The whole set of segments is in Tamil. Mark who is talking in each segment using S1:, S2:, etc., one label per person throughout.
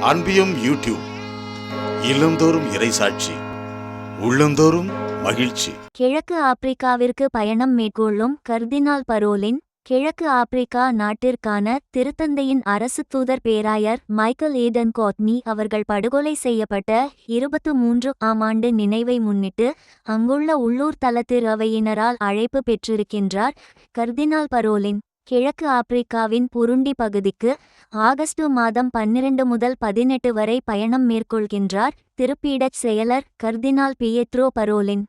S1: அன்பியும் யூடியூப் இல்லந்தோறும் இறைசாட்சி உள்ளந்தோறும் மகிழ்ச்சி.
S2: கிழக்கு ஆப்பிரிக்காவிற்கு பயணம் மேற்கொள்ளும் கர்தினால் பரோலின் கிழக்கு ஆப்பிரிக்கா நாட்டிற்கான திருத்தந்தையின் அரசு தூதர் பேராயர் மைக்கேல் ஏடன் கோட்னி அவர்கள் படுகொலை செய்யப்பட்ட இருபத்து மூன்று ஆம் ஆண்டு நினைவை முன்னிட்டு அங்குள்ள உள்ளூர் தலத்திறவையினரால் அழைப்பு பெற்றிருக்கின்றார் கர்தினால் பரோலின். கிழக்கு ஆப்பிரிக்காவின் புருண்டி பகுதிக்கு ஆகஸ்ட் மாதம் பன்னிரண்டு முதல் பதினெட்டு வரை பயணம் மேற்கொள்கின்றார் திருப்பீடச் செயலர் கர்தினால் பியேத்ரோ பரோலின்.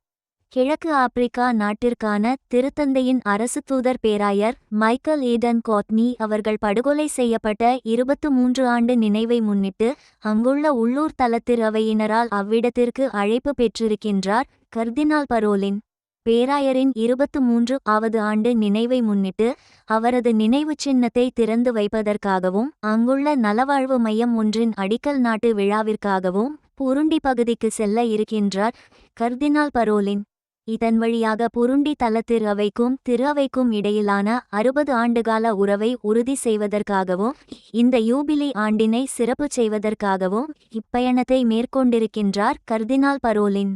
S2: கிழக்கு ஆப்பிரிக்கா நாட்டிற்கான திருத்தந்தையின் அரசு தூதர் பேராயர் மைக்கேல் ஈடன் கோட்னி அவர்கள் படுகொலை செய்யப்பட்ட இருபத்து மூன்று ஆண்டு நினைவை முன்னிட்டு அங்குள்ள உள்ளூர் தலத்திறவையினரால் அவ்விடத்திற்கு அழைப்பு பெற்றிருக்கின்றார் கர்தினால் பரோலின். பேராயரின் இருபத்து மூன்று ஆவது ஆண்டு நினைவை முன்னிட்டு அவரது நினைவு சின்னத்தை திறந்து வைப்பதற்காகவும் அங்குள்ள நலவாழ்வு மையம் ஒன்றின் அடிக்கல் நாட்டு விழாவிற்காகவும் புருண்டி பகுதிக்கு செல்ல இருக்கின்றார் கர்தினால் பரோலின். இதன் வழியாக புருண்டி தலத்திரு அவைக்கும் திரு அவைக்கும் இடையிலான அறுபது ஆண்டுகால உறவை உறுதி செய்வதற்காகவும் இந்த யூபிலி ஆண்டினை சிறப்பு செய்வதற்காகவும் இப்பயணத்தை மேற்கொண்டிருக்கின்றார் கர்தினால் பரோலின்.